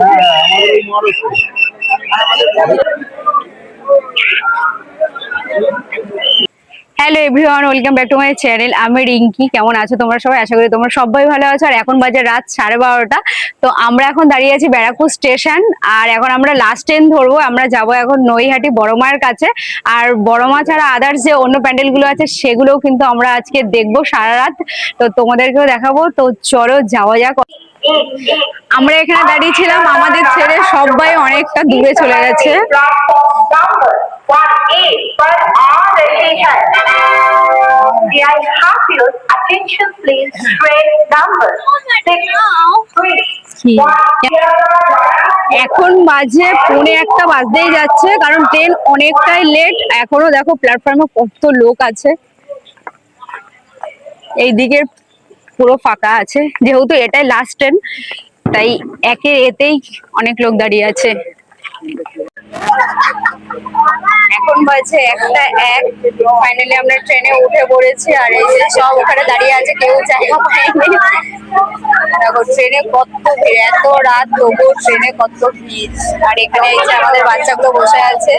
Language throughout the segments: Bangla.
হ্যাঁ hello everyone welcome back to my channel আমি রিঙ্কি, কেমন আছো তোমরা সবাই? আশা করি তোমরা সবাই ভালো আছো। আর এখন বাজে রাত সাড়ে বারোটা। তো আমরা এখন দাঁড়িয়ে আছি ব্যারাকপুর স্টেশন। আর এখন আমরা লাস্ট ট্রেন ধরবো। আমরা যাব এখন নৈহাটি বড় মায়ের কাছে। আর বড় মা ছাড়া আদার্স যে অন্য প্যান্ডেলগুলো আছে, সেগুলোও কিন্তু আমরা আজকে দেখব সারা রাত। তো তোমাদেরকেও দেখাবো। তো চলো যাওয়া যাক। আমরা এখানে দাঁড়িয়েছিলাম। আমাদের ছেড়ে সবাই অনেকটা দূরে চলে গেছে। Attention please, train number six, three, এখন বাজে পৌনে একটা বাজতেই যাচ্ছে কারণ ট্রেন অনেকটাই লেট এখনও দেখো প্ল্যাটফর্মে কত লোক আছে। এই দিকের পুরো ফাঁকা আছে যেহেতু এটাই লাস্ট ট্রেন তাই একে এতেই অনেক লোক দাঁড়িয়ে আছে। এখন বাজে একটা এক। ফাইনালি আমরা ট্রেনে উঠে পড়েছি আর এই যে সব ওখানে দাঁড়িয়ে আছে, কেউ জায়গা পায়নি দেখো, ট্রেনে কত ভিড়, এত রাত তবু ট্রেনে কত ভিড়। আর এখানে এই যে আমাদের বাচ্চাগুলো বসে আছে।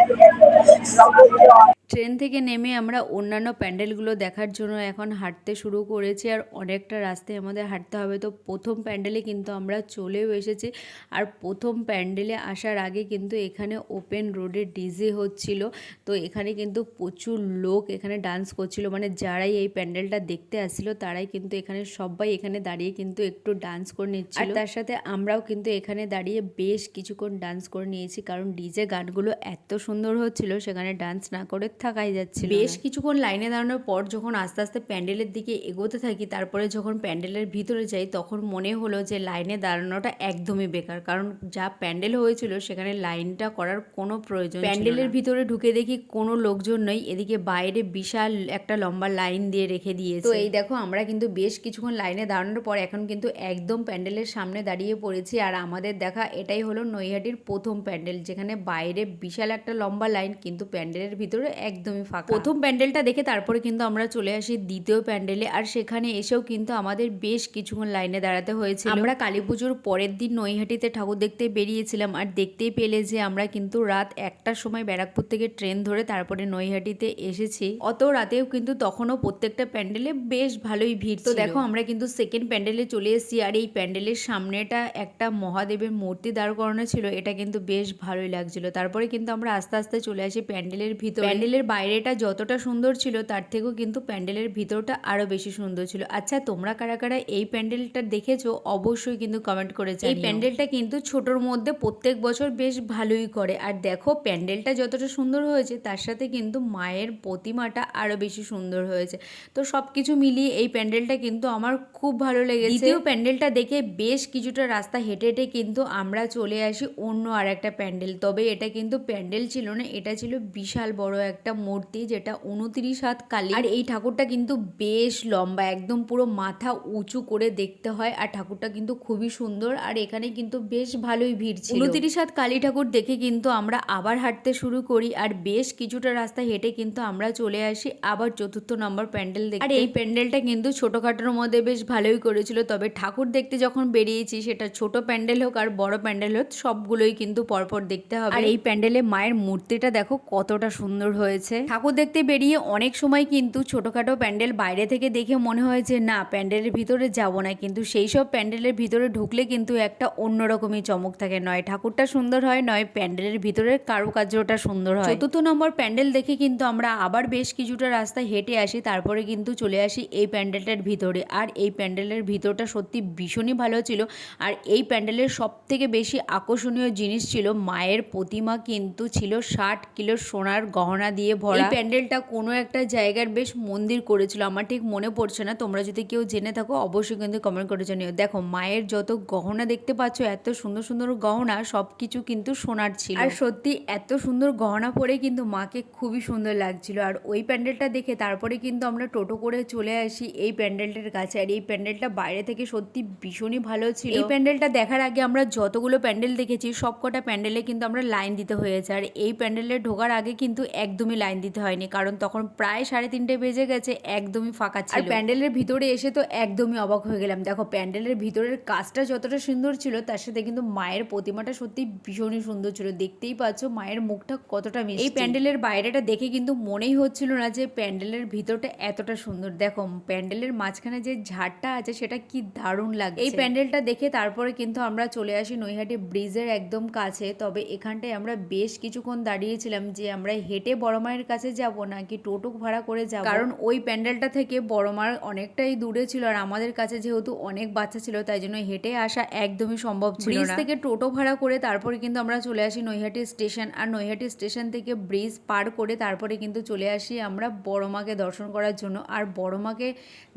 ট্রেন থেকে নেমে আমরা অন্যান্য প্যান্ডেলগুলো দেখার জন্য এখন হাঁটতে শুরু করেছি আর অনেকটা রাস্তায় আমাদের হাঁটতে হবে। তো প্রথম প্যান্ডেলে কিন্তু আমরা চলেও এসেছি আর প্রথম প্যান্ডেলে আসার আগে কিন্তু এখানে ওপেন রোডে ডিজে হচ্ছিল। তো এখানে কিন্তু প্রচুর লোক এখানে ডান্স করছিল। মানে যারাই এই প্যান্ডেলটা দেখতে আসছিল তারাই কিন্তু এখানে সবাই এখানে দাঁড়িয়ে কিন্তু একটু ডান্স করে নিচ্ছিল। আর তার সাথে আমরাও কিন্তু এখানে দাঁড়িয়ে বেশ কিছুক্ষণ ডান্স করে নিয়েছি। কারণ ডিজে গানগুলো এত সুন্দর হচ্ছিল সেখানে ডান্স না করে থাকাই যাচ্ছিল বেশ কিছুক্ষণ লাইনে দাঁড়ানোর পর যখন আস্তে আস্তে প্যান্ডেলের দিকে এগোতে থাকি তারপরে যখন প্যান্ডেলের ভিতরে যাই তখন মনে হলো যে লাইনে দাঁড়ানোটা একদমই বেকার। কারণ যা প্যান্ডেল হয়েছিল সেখানে লাইনটা করার কোনো প্রয়োজন প্যান্ডেলের ভিতরে ঢুকে দেখি কোনো লোকজন নেই এদিকে বাইরে বিশাল একটা লম্বা লাইন দিয়ে রেখে দিয়েছে। তো এই দেখো আমরা কিন্তু বেশ কিছুক্ষণ লাইনে দাঁড়ানোর পর এখন কিন্তু একদম প্যান্ডেলের সামনে দাঁড়িয়ে পড়েছি। আর আমাদের দেখা এটাই হলো নৈহাটির প্রথম প্যান্ডেল যেখানে বাইরে বিশাল একটা লম্বা লাইন কিন্তু প্যান্ডেলের ভিতরে একদমই ফাঁকা। প্রথম প্যান্ডেলটা দেখে তারপরে কিন্তু আমরা চলে আসি দ্বিতীয় প্যান্ডেলে। আর সেখানে এসেও কিন্তু আমাদের বেশ কিছুক্ষণ লাইনে দাঁড়াতে হয়েছে আমরা কালী পুজোর পরের দিন নৈহাটিতে ঠাকুর দেখতে বেরিয়েছিলাম আর দেখতেই পেলে যে আমরা কিন্তু রাত একটার সময় ব্যারাকপুর থেকে ট্রেন ধরে তারপরে নৈহাটিতে এসেছি। অত রাতেও কিন্তু তখনও প্রত্যেকটা প্যান্ডেলে বেশ ভালোই ভিড়। তো দেখো আমরা কিন্তু সেকেন্ড প্যান্ডেলে চলে এসেছি আর এই প্যান্ডেলের সামনেটা একটা মহাদেবের মূর্তি দাঁড় করানো ছিল। এটা কিন্তু বেশ ভালোই লাগছিল। তারপরে কিন্তু আমরা আস্তে আস্তে চলে আসি প্যান্ডেলের ভিতর। প্যান্ডেলের বাইরেটা যতটা সুন্দর ছিল তার থেকেও কিন্তু প্যান্ডেলের ভিতরটা আরও বেশি সুন্দর ছিল। আচ্ছা তোমরা কারা কারা এই প্যান্ডেলটা দেখেছ অবশ্যই কিন্তু কমেন্ট করে এই প্যান্ডেলটা কিন্তু ছোটর মধ্যে প্রত্যেক বছর বেশ ভালোই করে। আর দেখো প্যান্ডেলটা যতটা সুন্দর হয়েছে তার সাথে কিন্তু মায়ের প্রতিমাটা আরও বেশি সুন্দর হয়েছে। তো সব কিছু মিলিয়ে এই প্যান্ডেলটা কিন্তু আমার খুব ভালো লেগেছে। দ্বিতীয় প্যান্ডেলটা দেখে বেশ কিছুটা রাস্তা হেঁটে হেঁটে কিন্তু আমরা চলে আসি অন্য আর একটা প্যান্ডেল। তবে এটা কিন্তু প্যান্ডেল ছিল না এটা ছিল বিশাল বড় একটা মূর্তি যেটা উনত্রিশ হাত কালী। আর এই ঠাকুরটা কিন্তু বেশ লম্বা, একদম পুরো মাথা উঁচু করে দেখতে হয়। আর ঠাকুরটা কিন্তু খুবই সুন্দর আর এখানে কিন্তু বেশ ভালোই ভিড় ছিল। উনত্রিশ হাত কালী ঠাকুর দেখে কিন্তু আমরা আবার হাঁটতে শুরু করি আর বেশ কিছুটা রাস্তা হেঁটে কিন্তু আমরা চলে আসি আবার চতুর্থ নম্বর প্যান্ডেল দেখতে। আর এই প্যান্ডেলটা কিন্তু ছোটখাটোর মধ্যে বেশ ভালোই করেছিল। তবে ঠাকুর দেখতে যখন বেরিয়েছি সেটা ছোট প্যান্ডেল হোক আর বড় প্যান্ডেল হোক, সবগুলোই কিন্তু পরপর দেখতে হবে। আর এই প্যান্ডেলে মায়ের মূর্তিটা দেখো কতটা সুন্দর হয়েছে। ঠাকুর দেখতে বেরিয়ে অনেক সময় কিন্তু ছোটখাটো প্যান্ডেল বাইরে থেকে দেখে মনে হয় যে, না, প্যান্ডেলের ভিতরে যাব না। কিন্তু সেই সব প্যান্ডেলের ভিতরে ঢুকলে কিন্তু একটা অন্যরকমই চমক থাকে। নয়, ঠাকুরটা সুন্দর হয়, নয়, প্যান্ডেলের ভিতরে কারুকার্যটা সুন্দর হয়। চতুর্থ নম্বর প্যান্ডেল দেখে কিন্তু আমরা আবার বেশ কিছুটা রাস্তা হেঁটে আসি, তারপরে কিন্তু চলে আসি এই প্যান্ডেলটার ভিতরে। আর এই প্যান্ডেলের ভিতরটা সত্যি ভীষণই ভালো ছিল। আর এই প্যান্ডেলের সব থেকে বেশি আকর্ষণীয় জিনিস ছিল মায়ের প্রতিমা কিন্তু ছিল ষাট কিলো সোনার গহনা দিয়ে ভরা। এই প্যান্ডেলটা কোনো একটা জায়গার বেশ মন্দির করেছিল আমার ঠিক মনে পড়ছে না। তোমরা যদি কেউ জেনে থাকো অবশ্যই কিন্তু কমেন্ট করে জানিও। দেখো মায়ের যত গহনা দেখতে পাচ্ছ এত সুন্দর সুন্দর গহনা সব কিছু কিন্তু সোনার ছিল। আর সত্যি এত সুন্দর গহনা পরে কিন্তু মাকে খুবই সুন্দর লাগছিল। আর ওই প্যান্ডেলটা দেখে তারপরে কিন্তু আমরা টোটো করে চলে আসি এই প্যান্ডেলটার কাছে। আর এই প্যান্ডেলটা বাইরে থেকে সত্যি ভীষণই ভালো ছিল। এই প্যান্ডেলটা দেখার আগে আমরা যতগুলো প্যান্ডেল দেখেছি সবকটা প্যান্ডেলে কিন্তু আমরা লাইন দিতে হয়েছে। আর এই প্যান্ডেলে ঢোকার আগে কিন্তু একদমই একদমই লাইন দিতে হয়নি। কারণ তখন প্রায় সাড়ে তিনটে বেজে গেছে একদমই ফাঁকা ছিল। আর প্যান্ডেলের ভিতরে এসে তো একদমই অবাক হয়ে গেলাম। দেখো প্যান্ডেলের ভিতরের কাজটা যতটা সুন্দর ছিল তার সাথে কিন্তু মায়ের প্রতিমাটা সত্যি ভীষণই সুন্দর ছিল। দেখতেই পাচ্ছ মায়ের মুখটা কতটা মিষ্টি। এই প্যান্ডেলের বাইরেটা দেখে কিন্তু মনেই হচ্ছিল না যে প্যান্ডেলের ভিতরটা এতটা সুন্দর। দেখো প্যান্ডেলের মাঝখানে যে ঝাড়টা আছে সেটা কি দারুণ লাগে এই প্যান্ডেলটা দেখে তারপরে কিন্তু আমরা চলে আসি নৈহাটি ব্রিজের একদম কাছে। তবে এখানটায় আমরা বেশ কিছুক্ষণ দাঁড়িয়েছিলাম যে আমরা হেঁটে বড় মায়ের কাছে যাব নাকি টোটো ভাড়া করে যাব? কারণ ওই প্যান্ডেলটা থেকে বড় মার অনেকটাই দূরে ছিল আর আমাদের কাছে যেহেতু অনেক বাচ্চা ছিল তাই জন্য হেঁটে আসা একদমই সম্ভব ছিল ব্রিজ থেকে টোটো ভাড়া করে তারপরে কিন্তু আমরা চলে আসি নৈহাটি স্টেশন আর নৈহাটি স্টেশন থেকে ব্রিজ পার করে তারপরে কিন্তু চলে আসি আমরা বড় মাকে দর্শন করার জন্য। আর বড় মাকে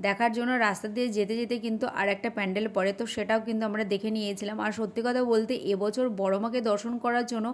দেখার জন্য রাস্তা দিয়ে যেতে যেতে কিন্তু আর একটা প্যান্ডেল পড়ে তো সেটাও কিন্তু আমরা দেখে নিয়েছিলাম। আর সত্যি কথা বলতে এবছর বড় মাকে দর্শন করার জন্য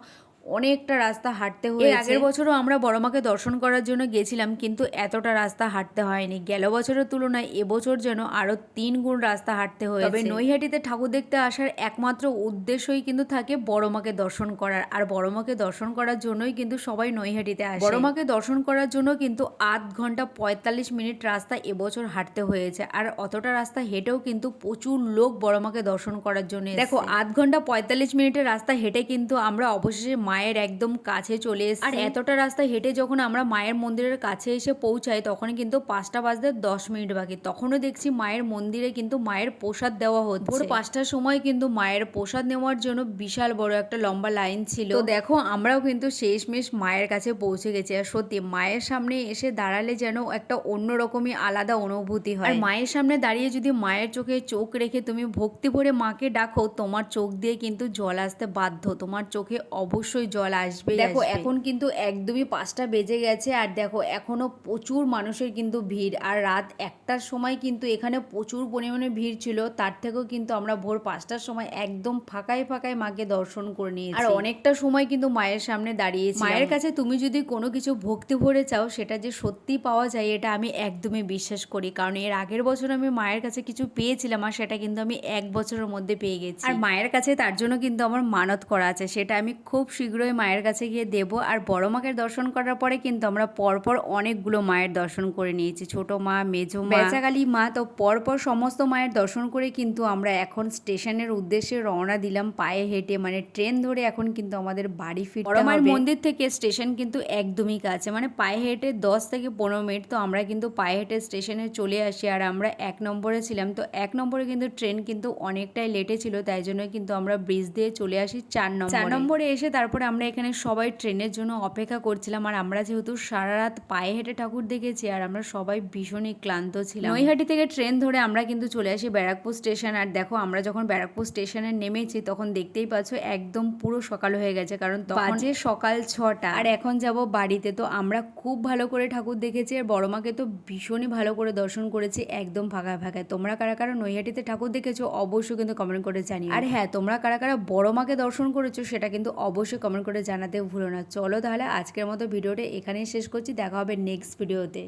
অনেকটা রাস্তা হাঁটতে হয়েছে। আগের বছরও আমরা বড় মাকে দর্শন করার জন্য গেছিলাম কিন্তু এতটা রাস্তা হাঁটতে হয়নি। গেল বছরের তুলনায় এবছর যেন আরও তিন গুণ রাস্তা হাঁটতে হয়েছে। তবে নৈহাটিতে ঠাকুর দেখতে আসার একমাত্র উদ্দেশ্যই কিন্তু থাকে বড় মাকে দর্শন করার। আর বড় মাকে দর্শন করার জন্যই কিন্তু সবাই নৈহাটিতে আসে। বড় মাকে দর্শন করার জন্য কিন্তু আধ ঘণ্টা পঁয়তাল্লিশ মিনিট রাস্তা এবছর হাঁটতে হয়েছে। আর অতটা রাস্তা হেঁটেও কিন্তু প্রচুর লোক বড় মাকে দর্শন করার জন্য দেখো আধ ঘণ্টা পঁয়তাল্লিশ মিনিটের রাস্তা হেঁটে কিন্তু আমরা অবশেষে মায়ের একদম কাছে চলে এসেছি। আর এতটা রাস্তা হেঁটে যখন আমরা মায়ের মন্দিরের কাছে এসে পৌঁছাই তখন কিন্তু পাঁচটা বাজতে দশ মিনিট বাকি। তখনও দেখছি মায়ের মন্দিরে কিন্তু মায়ের প্রসাদ দেওয়া হচ্ছে। ভোর পাঁচটার সময় কিন্তু মায়ের প্রসাদ নেওয়ার জন্য বিশাল বড় একটা লম্বা লাইন ছিল। তো দেখো আমরাও কিন্তু শেষমেশ মায়ের কাছে পৌঁছে গেছি। আর সত্যি মায়ের সামনে এসে দাঁড়ালে যেন একটা অন্যরকমই আলাদা অনুভূতি হয়। আর মায়ের সামনে দাঁড়িয়ে যদি মায়ের চোখে চোখ রেখে তুমি ভক্তি ভরে মাকে ডাকো তোমার চোখ দিয়ে কিন্তু জল আসতে বাধ্য। তোমার চোখে অবশ্যই জল আসবে দেখো এখন কিন্তু একদমই পাঁচটা বেজে গেছে আর দেখো এখনও প্রচুর মানুষের কিন্তু ভিড়। আর রাত একটার সময় কিন্তু এখানে প্রচুর পরিমাণে ভিড় ছিল তার থেকেও কিন্তু আমরা ভোর পাঁচটার সময় একদম ফাঁকায় ফাঁকায় মাকে দর্শন করে নিয়েছি। আর অনেকটা সময় কিন্তু মায়ের সামনে দাঁড়িয়েছি মায়ের কাছে তুমি যদি কোনো কিছু ভক্তি ভরে চাও সেটা যে সত্যি পাওয়া যায় এটা আমি একদমই বিশ্বাস করি। কারণ এর আগের বছর আমি মায়ের কাছে কিছু পেয়েছিলাম আর সেটা কিন্তু আমি এক বছরের মধ্যে পেয়ে গেছি। আর মায়ের কাছে তার জন্য কিন্তু আমার মানত করা আছে সেটা আমি খুব শীঘ্রই মায়ের কাছে গিয়ে দেব। আর বড় মাকে দর্শন করার পরে কিন্তু আমরা পরপর অনেকগুলো মায়ের দর্শন করে নিয়েছি। ছোট মা মেজো মা। বেচাকালী মা তো পরপর সমস্ত মায়ের দর্শন করে কিন্তু আমরা এখন স্টেশনের উদ্দেশ্যে রওনা দিলাম। পায়ে হেঁটে মানে ট্রেন ধরে এখন কিন্তু আমাদের বাড়ি ফিরতে বড় মায়ের মন্দির থেকে স্টেশন কিন্তু একদমই কাছে। মানে পায়ে হেঁটে দশ থেকে পনেরো মিনিট তো আমরা কিন্তু পায়ে হেঁটে স্টেশনে চলে আসি। আর আমরা এক নম্বরে ছিলাম তো এক নম্বরে কিন্তু ট্রেন কিন্তু অনেকটাই লেটে ছিল তাই জন্য কিন্তু আমরা ব্রিজ দিয়ে চলে আসি চার নম্বর। চার নম্বরে এসে তারপরে আমরা এখানে সবাই ট্রেনের জন্য অপেক্ষা করছিলাম। আর আমরা যেহেতু সারা রাত পায়ে হেঁটে ঠাকুর দেখেছি আর আমরা সবাই ভীষণই ক্লান্ত ছিলাম। নৈহাটি থেকে ট্রেন ধরে আমরা কিন্তু চলে আসি ব্যারাকপুর স্টেশন। আর দেখো আমরা যখন ব্যারাকপুর স্টেশনে নেমেছি তখন দেখতেই পাচ্ছ একদম পুরো সকাল হয়ে গেছে। কারণ বাজে সকাল ছটা। আর এখন যাব বাড়িতে। তো আমরা খুব ভালো করে ঠাকুর দেখেছি আর বড় মাকে তো ভীষণই ভালো করে দর্শন করেছি একদম ফাঁকা ফাঁকায়। তোমরা কারা কারা নৈহাটিতে ঠাকুর দেখেছ অবশ্যই কিন্তু কমেন্ট করে জানিও। আর হ্যাঁ তোমরা কারা কারা বড় মাকে দর্শন করেছ সেটা কিন্তু অবশ্যই কমেন্ট করে জানাতে ভুলো না। চলো তাহলে আজকের মতো ভিডিওটা এখানেই শেষ করছি। দেখা হবে নেক্সট ভিডিওতে